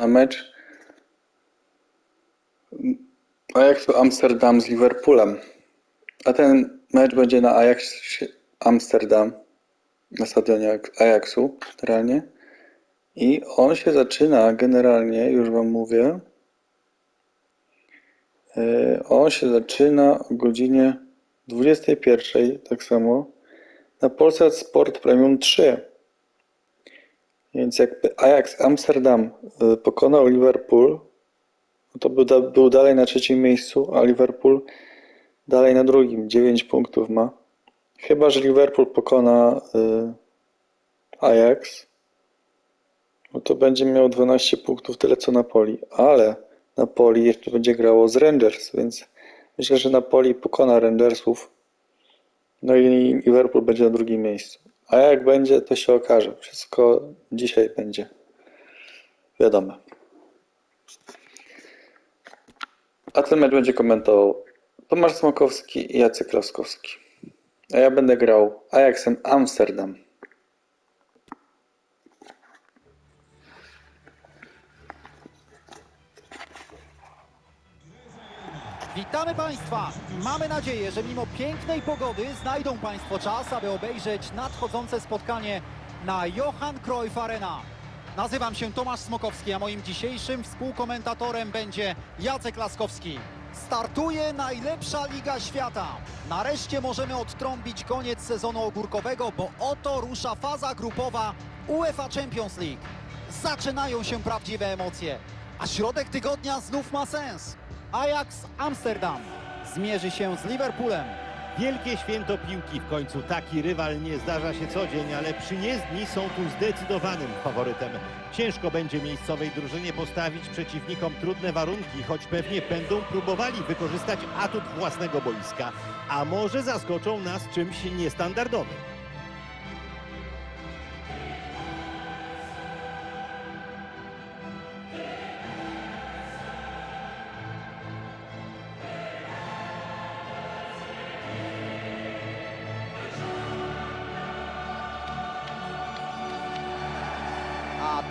na mecz Ajaxu Amsterdam z Liverpoolem. A ten mecz będzie na Ajax Amsterdam, na stadionie Ajaxu generalnie. I on się zaczyna generalnie, już Wam mówię. Yy, On się zaczyna o godzinie 21, tak samo, na Polsat Sport Premium 3. Więc jakby Ajax Amsterdam y, pokonał Liverpool, no to był, był dalej na trzecim miejscu, a Liverpool dalej na drugim. 9 punktów ma. Chyba, że Liverpool pokona y, Ajax, no to będzie miał 12 punktów, tyle co Napoli. Ale Napoli jeszcze będzie grało z Rangers, więc myślę, że Napoli pokona Rangersów. No i Liverpool będzie na drugim miejscu. A jak będzie, to się okaże. Wszystko dzisiaj będzie wiadomo. A ten mecz będzie komentował Tomasz Smokowski i Jacek Laskowski. A ja będę grał Ajaxem Amsterdam. Witamy Państwa! Mamy nadzieję, że mimo pięknej pogody znajdą Państwo czas, aby obejrzeć nadchodzące spotkanie na Johan Cruyff Arena. Nazywam się Tomasz Smokowski, a moim dzisiejszym współkomentatorem będzie Jacek Laskowski. Startuje najlepsza Liga Świata. Nareszcie możemy odtrąbić koniec sezonu ogórkowego, bo oto rusza faza grupowa UEFA Champions League. Zaczynają się prawdziwe emocje, a środek tygodnia znów ma sens. Ajax Amsterdam zmierzy się z Liverpoolem. Wielkie święto piłki w końcu. Taki rywal nie zdarza się co dzień, ale przyjezdni są tu zdecydowanym faworytem. Ciężko będzie miejscowej drużynie postawić przeciwnikom trudne warunki, choć pewnie będą próbowali wykorzystać atut własnego boiska. A może zaskoczą nas czymś niestandardowym.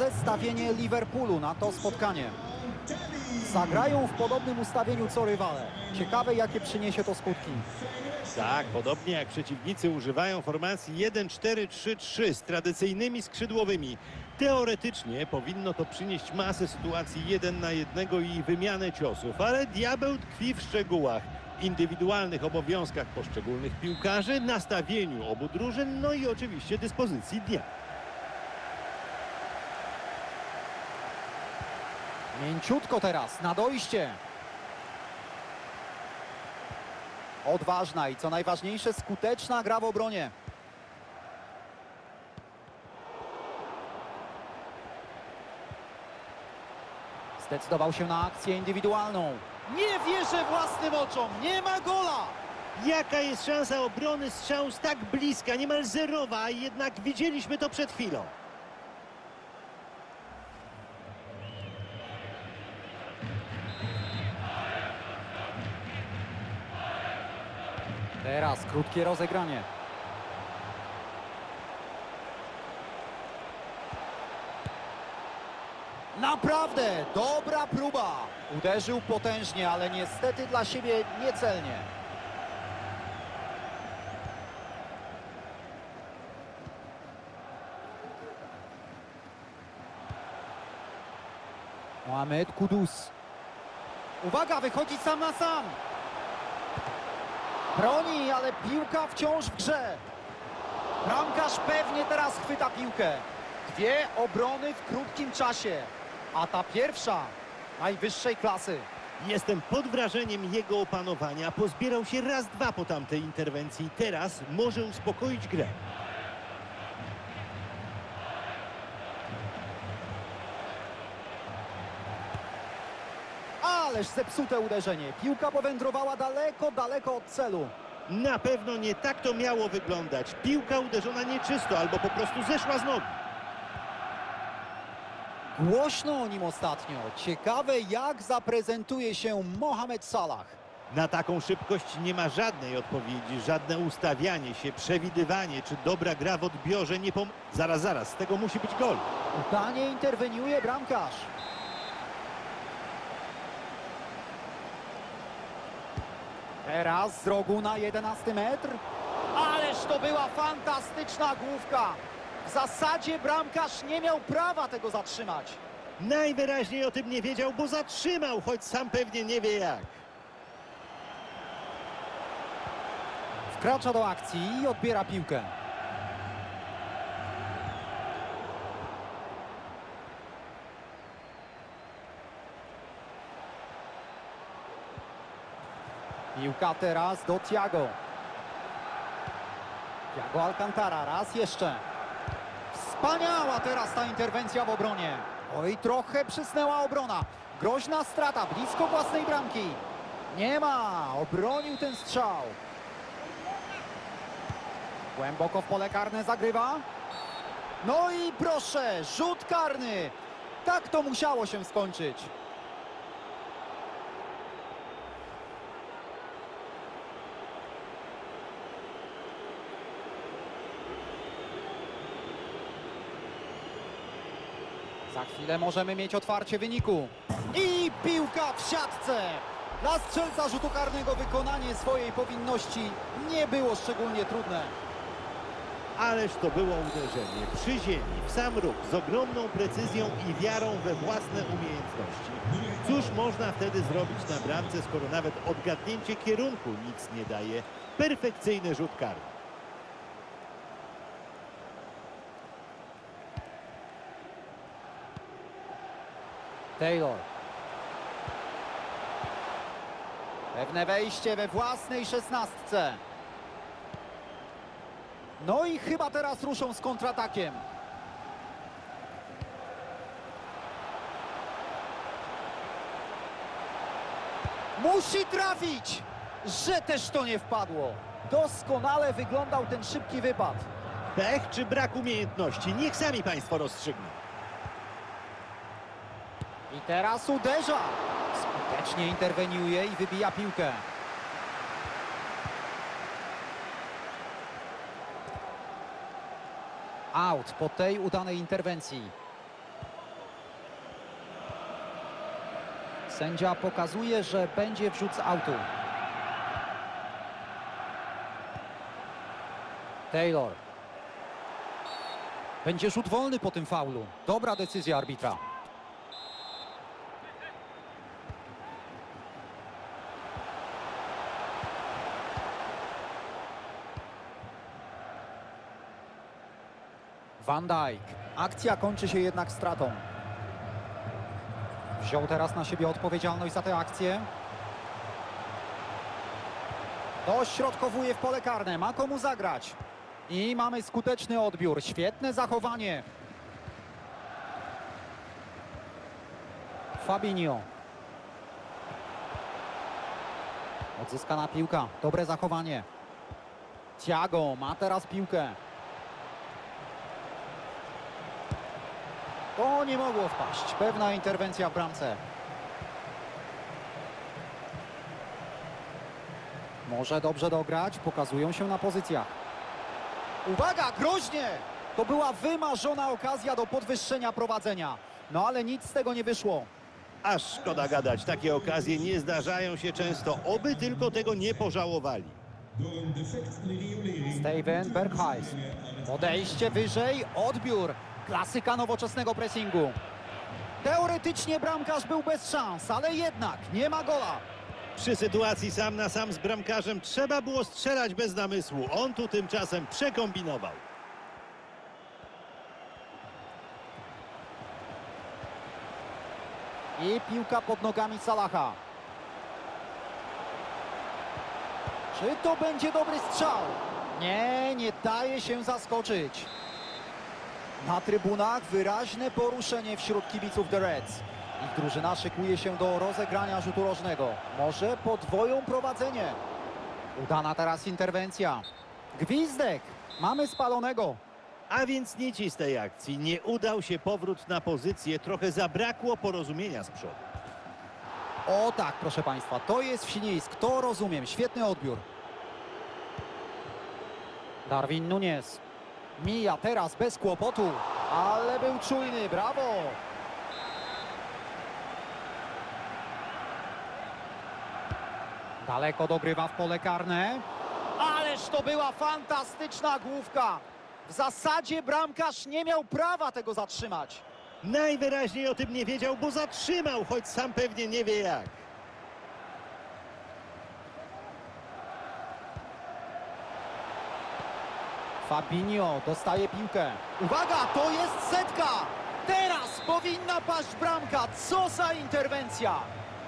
zestawienie Liverpoolu na to spotkanie. Zagrają w podobnym ustawieniu co rywale. Ciekawe jakie przyniesie to skutki. Tak, podobnie jak przeciwnicy używają formacji 1-4-3-3 z tradycyjnymi skrzydłowymi. Teoretycznie powinno to przynieść masę sytuacji jeden na jednego i wymianę ciosów, ale diabeł tkwi w szczegółach. Indywidualnych obowiązkach poszczególnych piłkarzy, nastawieniu obu drużyn, no i oczywiście dyspozycji dnia. Mięciutko teraz, na dojście. Odważna i co najważniejsze skuteczna gra w obronie. Zdecydował się na akcję indywidualną. Nie wierzę własnym oczom, nie ma gola! Jaka jest szansa obrony strzału z tak bliska, niemal zerowa, a jednak widzieliśmy to przed chwilą. Teraz krótkie rozegranie. Naprawdę dobra próba. Uderzył potężnie, ale niestety dla siebie niecelnie. Mohamed Kudus. Uwaga, wychodzi sam na sam. Broni, ale piłka wciąż w grze. Bramkarz pewnie teraz chwyta piłkę. Dwie obrony w krótkim czasie. A ta pierwsza najwyższej klasy. Jestem pod wrażeniem jego opanowania. Pozbierał się raz, dwa po tamtej interwencji. Teraz może uspokoić grę. Ależ zepsute uderzenie. Piłka powędrowała daleko, daleko od celu. Na pewno nie tak to miało wyglądać. Piłka uderzona nieczysto albo po prostu zeszła z nogi. Głośno o nim ostatnio. Ciekawe jak zaprezentuje się Mohamed Salah. Na taką szybkość nie ma żadnej odpowiedzi, żadne ustawianie się, przewidywanie, czy dobra gra w odbiorze nie pom... Zaraz, zaraz, z tego musi być gol. Udanie interweniuje bramkarz. Teraz z rogu na 11 metr. Ależ to była fantastyczna główka. W zasadzie bramkarz nie miał prawa tego zatrzymać. Najwyraźniej o tym nie wiedział, bo zatrzymał, choć sam pewnie nie wie jak. Wkracza do akcji i odbiera piłkę. Piłka teraz do Thiago. Thiago Alcantara raz jeszcze. Wspaniała teraz ta interwencja w obronie. Oj, trochę przysnęła obrona. Groźna strata blisko własnej bramki. Nie ma, obronił ten strzał. Głęboko w pole karne zagrywa. No i proszę, rzut karny. Tak to musiało się skończyć. Chwilę możemy mieć otwarcie wyniku. I piłka w siatce. Dla strzelca rzutu karnego wykonanie swojej powinności nie było szczególnie trudne. Ależ to było uderzenie przy ziemi, w sam róg, z ogromną precyzją i wiarą we własne umiejętności. Cóż można wtedy zrobić na bramce, skoro nawet odgadnięcie kierunku nic nie daje? Perfekcyjny rzut karny. Taylor. Pewne wejście we własnej szesnastce. No i chyba teraz ruszą z kontratakiem. Musi trafić! Że też to nie wpadło. Doskonale wyglądał ten szybki wypad. Pech czy brak umiejętności? Niech sami Państwo rozstrzygną. I teraz uderza. Skutecznie interweniuje i wybija piłkę. Out po tej udanej interwencji. Sędzia pokazuje, że będzie wrzut z autu. Taylor. Będzie rzut wolny po tym faulu. Dobra decyzja arbitra. Van Dijk. Akcja kończy się jednak stratą. Wziął teraz na siebie odpowiedzialność za tę akcję. Dośrodkowuje w pole karne, ma komu zagrać. I mamy skuteczny odbiór, świetne zachowanie. Fabinho. Odzyskana piłka, dobre zachowanie. Thiago ma teraz piłkę. To nie mogło wpaść. Pewna interwencja w bramce. Może dobrze dograć, pokazują się na pozycjach. Uwaga, groźnie! To była wymarzona okazja do podwyższenia prowadzenia. No ale nic z tego nie wyszło. Aż szkoda gadać, takie okazje nie zdarzają się często. Oby tylko tego nie pożałowali. Steven Berghuis. Podejście wyżej, odbiór. Klasyka nowoczesnego pressingu. Teoretycznie bramkarz był bez szans, ale jednak nie ma gola. Przy sytuacji sam na sam z bramkarzem trzeba było strzelać bez namysłu. On tu tymczasem przekombinował. I piłka pod nogami Salaha. Czy to będzie dobry strzał? Nie, nie daje się zaskoczyć. Na trybunach wyraźne poruszenie wśród kibiców The Reds. Ich drużyna szykuje się do rozegrania rzutu rożnego. Może podwoją prowadzenie. Udana teraz interwencja. Gwizdek. Mamy spalonego. A więc nic z tej akcji. Nie udał się powrót na pozycję. Trochę zabrakło porozumienia z przodu. O tak, proszę Państwa, to jest wślizg, to rozumiem, świetny odbiór. Darwin Nunes. Mija teraz bez kłopotu, ale był czujny, brawo! Daleko dogrywa w pole karne. Ależ to była fantastyczna główka! W zasadzie bramkarz nie miał prawa tego zatrzymać. Najwyraźniej o tym nie wiedział, bo zatrzymał, choć sam pewnie nie wie jak. Fabinho dostaje piłkę. Uwaga, to jest setka! Teraz powinna paść bramka. Co za interwencja!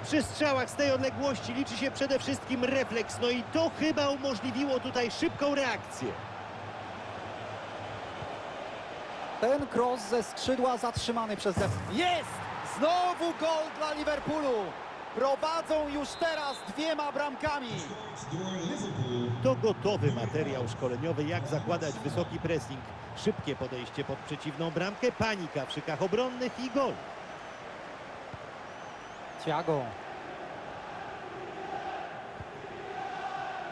Przy strzałach z tej odległości liczy się przede wszystkim refleks, no i to chyba umożliwiło tutaj szybką reakcję. Ten cross ze skrzydła zatrzymany przez. Jest! Znowu gol dla Liverpoolu! Prowadzą już teraz dwiema bramkami. Gotowy materiał szkoleniowy, jak zakładać wysoki pressing, szybkie podejście pod przeciwną bramkę, panika w szykach obronnych i gol. Thiago.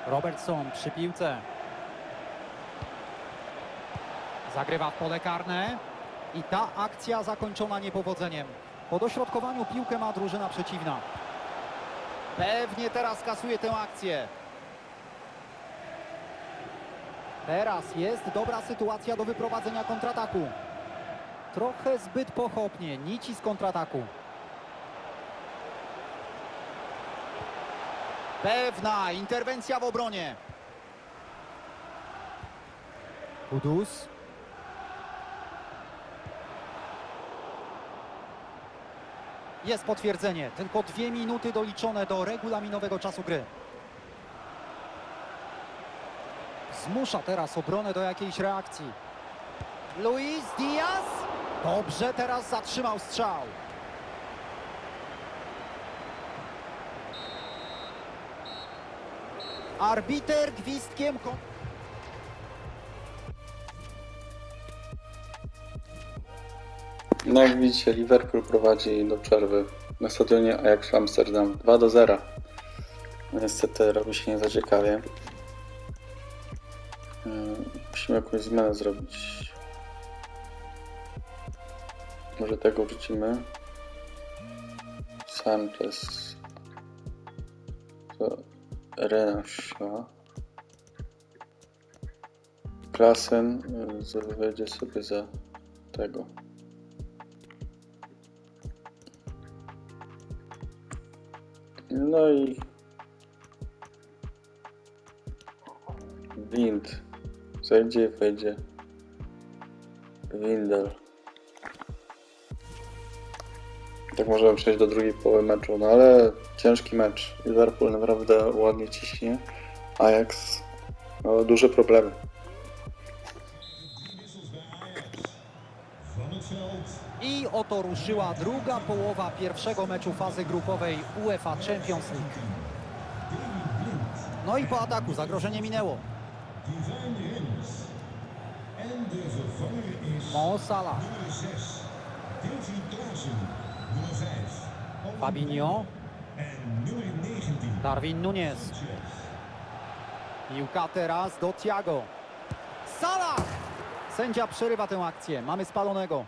Robertson przy piłce. Zagrywa w pole karne. I ta akcja zakończona niepowodzeniem. Po dośrodkowaniu piłkę ma drużyna przeciwna. Pewnie teraz kasuje tę akcję. Teraz jest dobra sytuacja do wyprowadzenia kontrataku. Trochę zbyt pochopnie, nici z kontrataku. Pewna interwencja w obronie. Kudus. Jest potwierdzenie. Tylko dwie minuty doliczone do regulaminowego czasu gry. Zmusza teraz obronę do jakiejś reakcji. Luis Diaz. Dobrze teraz zatrzymał strzał. Arbiter gwizdkiem. No jak widzicie, Liverpool prowadzi do przerwy na stadionie Ajax Amsterdam 2 do 0. No Niestety robi się nie za ciekawie. Yy, Musimy jakąś zmianę zrobić. Może tego wrzucimy. Sanchez. To Renasza. Klasen yy, wejdzie sobie za tego. No i Wind. Zajdzie i wejdzie. Windel. Tak możemy przejść do drugiej połowy meczu, no ale ciężki mecz. Liverpool naprawdę ładnie ciśnie. Ajax ma duże problemy. I oto ruszyła druga połowa pierwszego meczu fazy grupowej UEFA Champions League. No i po ataku zagrożenie minęło. En de vervanger is Mo Salah, nummer 6. Davy Klaassen. Nummer 5. Fabinho, En nummer 19. Darwin. Sanchez. Piłka teraz do Thiago. Salah! Sędzia przerywa tę akcję. Mamy spalonego.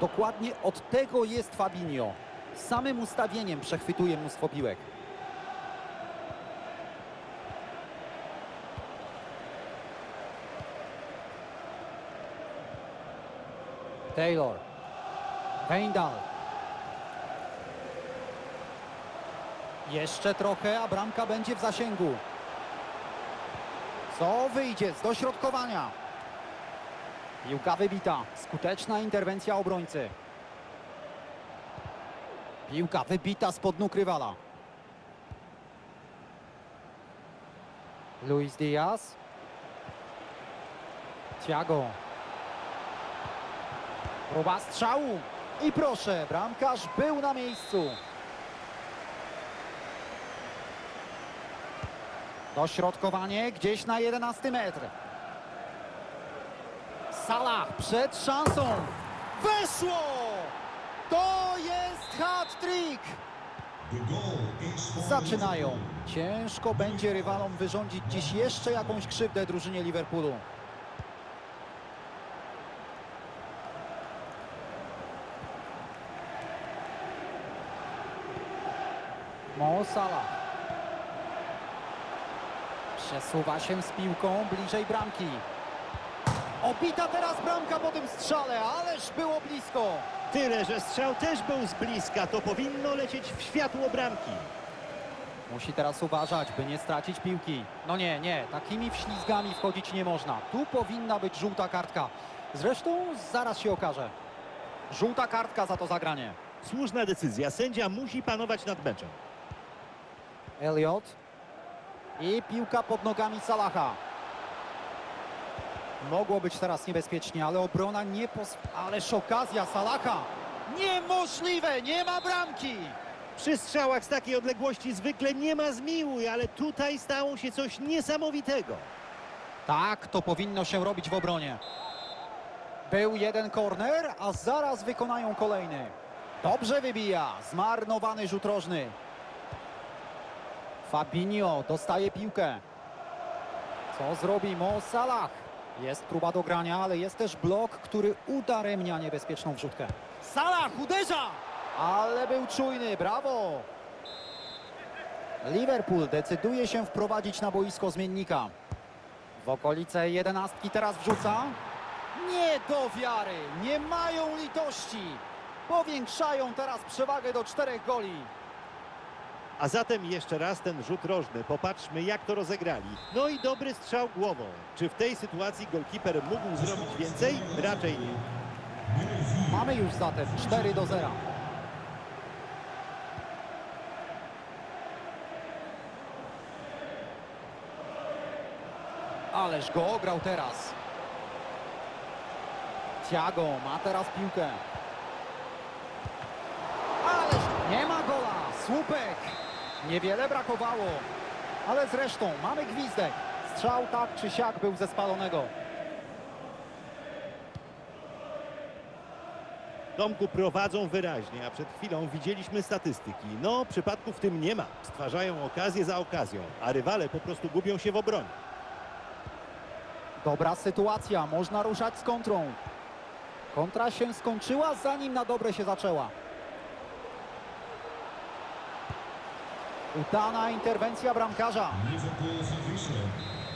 Dokładnie od tego jest Fabinho. Samym ustawieniem przechwytuje mnóstwo piłek. Taylor. Weindal. Jeszcze trochę, a bramka będzie w zasięgu. Co wyjdzie z dośrodkowania? Piłka wybita. Skuteczna interwencja obrońcy. Piłka wybita spod nóg rywala. Luis Diaz. Thiago. Próba strzału. I proszę, bramkarz był na miejscu. Dośrodkowanie gdzieś na 11 metr. Salah przed szansą. Weszło! To jest hat-trick! Zaczynają. Ciężko będzie rywalom wyrządzić dziś jeszcze jakąś krzywdę drużynie Liverpoolu. Mo Salah. Przesuwa się z piłką bliżej bramki. Obita teraz bramka po tym strzale, ależ było blisko. Tyle, że strzał też był z bliska. To powinno lecieć w światło bramki. Musi teraz uważać, by nie stracić piłki. No nie, nie, takimi wślizgami wchodzić nie można. Tu powinna być żółta kartka. Zresztą zaraz się okaże. Żółta kartka za to zagranie. Słuszna decyzja. Sędzia musi panować nad meczem. Elliot. I piłka pod nogami Salaha. Mogło być teraz niebezpiecznie, ale obrona nie pos... Ależ okazja Salaha. Niemożliwe, nie ma bramki. Przy strzałach z takiej odległości zwykle nie ma zmiłuj, ale tutaj stało się coś niesamowitego. Tak, to powinno się robić w obronie. Był jeden korner, a zaraz wykonają kolejny. Dobrze wybija, zmarnowany rzut rożny. Fabinho dostaje piłkę. Co zrobi Mo Salah? Jest próba dogrania, ale jest też blok, który udaremnia niebezpieczną wrzutkę. Salah uderza! Ale był czujny, brawo! Liverpool decyduje się wprowadzić na boisko zmiennika. W okolice jedenastki teraz wrzuca. Nie do wiary, nie mają litości. Powiększają teraz przewagę do czterech goli. A zatem jeszcze raz ten rzut rożny. Popatrzmy, jak to rozegrali. No i dobry strzał głową. Czy w tej sytuacji golkiper mógł zrobić więcej? Raczej nie. Mamy już zatem 4 do 0. Ależ go ograł teraz. Thiago ma teraz piłkę. Ależ nie ma gola. Słupek. Niewiele brakowało. Ale zresztą mamy gwizdek. Strzał tak czy siak był ze spalonego. Tomku prowadzą wyraźnie, a przed chwilą widzieliśmy statystyki. No, przypadków w tym nie ma. Stwarzają okazję za okazją, a rywale po prostu gubią się w obronie. Dobra sytuacja, można ruszać z kontrą. Kontra się skończyła, zanim na dobre się zaczęła. Udana interwencja bramkarza.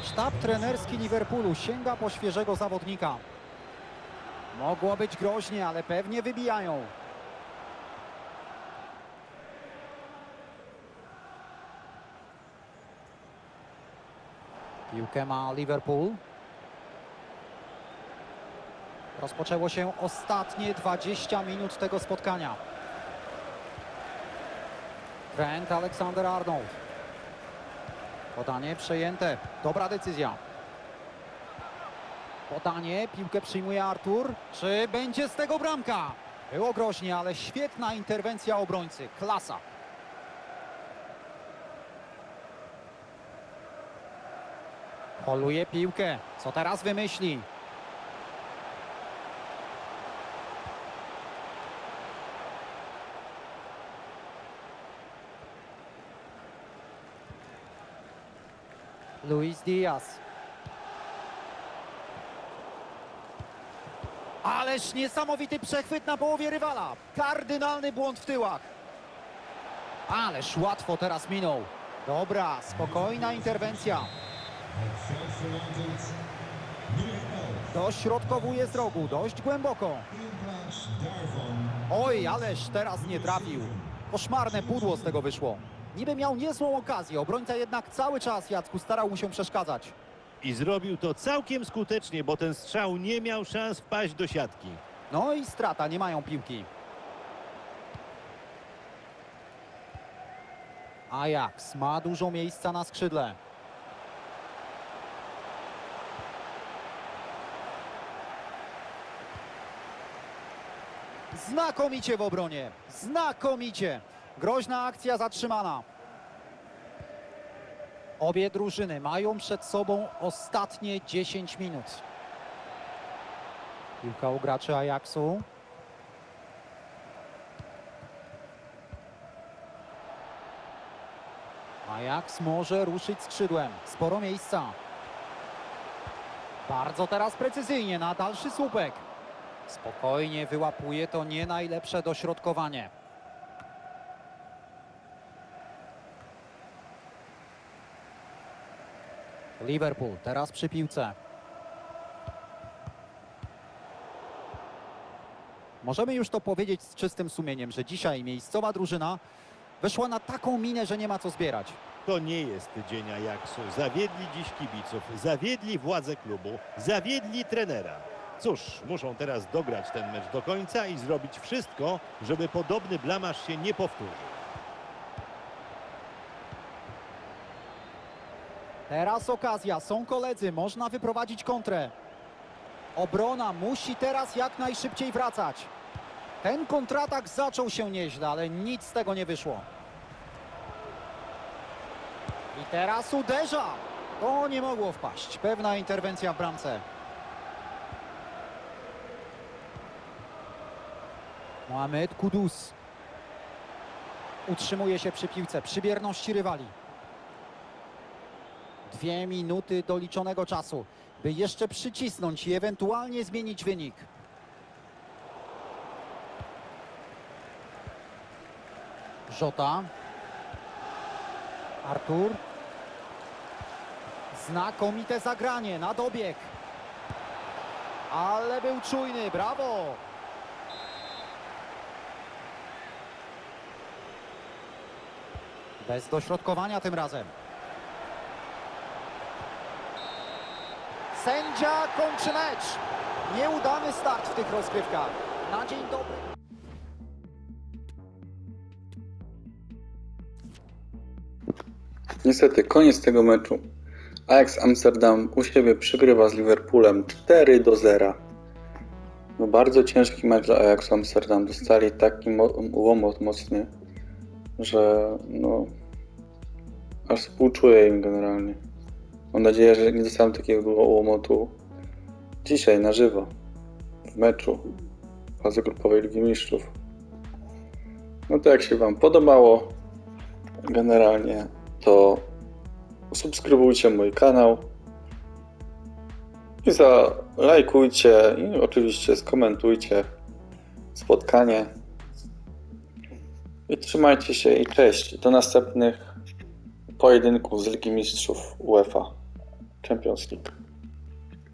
Sztab trenerski Liverpoolu sięga po świeżego zawodnika. Mogło być groźnie, ale pewnie wybijają. Piłkę ma Liverpool. Rozpoczęło się ostatnie 20 minut tego spotkania. Trent Alexander-Arnold. Podanie przejęte. Dobra decyzja. Podanie, piłkę przyjmuje Artur. Czy będzie z tego bramka? Było groźnie, ale świetna interwencja obrońcy. Klasa. Poluje piłkę. Co teraz wymyśli? Luis Diaz. Ależ niesamowity przechwyt na połowie rywala. Kardynalny błąd w tyłach. Ależ łatwo teraz minął. Dobra, spokojna interwencja. Veldverwantend. Nummer 11. Dośrodkowuje z rogu, dość głęboko. Oj, ależ teraz nie trafił. Koszmarne pudło z tego wyszło. Niby miał niezłą okazję, obrońca jednak cały czas Jacku starał mu się przeszkadzać. I zrobił to całkiem skutecznie, bo ten strzał nie miał szans wpaść do siatki. No i strata, nie mają piłki. Ajax ma dużo miejsca na skrzydle. Znakomicie w obronie. Znakomicie. Groźna akcja zatrzymana. Obie drużyny mają przed sobą ostatnie 10 minut. Piłka u graczy Ajaxu. Ajax może ruszyć skrzydłem. Sporo miejsca. Bardzo teraz precyzyjnie na dalszy słupek. Spokojnie wyłapuje to nie najlepsze dośrodkowanie. Liverpool teraz przy piłce. Możemy już to powiedzieć z czystym sumieniem, że dzisiaj miejscowa drużyna weszła na taką minę, że nie ma co zbierać. To nie jest dzień Ajaxu. Zawiedli dziś kibiców, zawiedli władze klubu, zawiedli trenera. Cóż, muszą teraz dograć ten mecz do końca i zrobić wszystko, żeby podobny blamaż się nie powtórzył. Teraz okazja, są koledzy, można wyprowadzić kontrę. Obrona musi teraz jak najszybciej wracać. Ten kontratak zaczął się nieźle, ale nic z tego nie wyszło. I teraz uderza. To nie mogło wpaść. Pewna interwencja w bramce. Mohamed Kudus. Utrzymuje się przy piłce, przy bierności rywali. Dwie minuty doliczonego czasu, by jeszcze przycisnąć i ewentualnie zmienić wynik. Żota. Artur. Znakomite zagranie na dobieg. Ale był czujny, brawo! Bez dośrodkowania tym razem. Sędzia kończy mecz. Nieudany start w tych rozgrywkach. Na dzień dobry. Niestety, koniec tego meczu. Ajax Amsterdam u siebie przegrywa z Liverpoolem 4 do 0. No bardzo ciężki mecz dla Ajaxu Amsterdam. Dostali taki mo- łomot mocny, że no aż współczuję im generalnie. Mam nadzieję, że nie dostałem takiego łomotu dzisiaj na żywo w meczu fazy grupowej Ligi Mistrzów. No to jak się Wam podobało generalnie, to subskrybujcie mój kanał i zalajkujcie i oczywiście skomentujcie spotkanie. I trzymajcie się i cześć. Do następnych pojedynków z Ligi Mistrzów UEFA Champions League.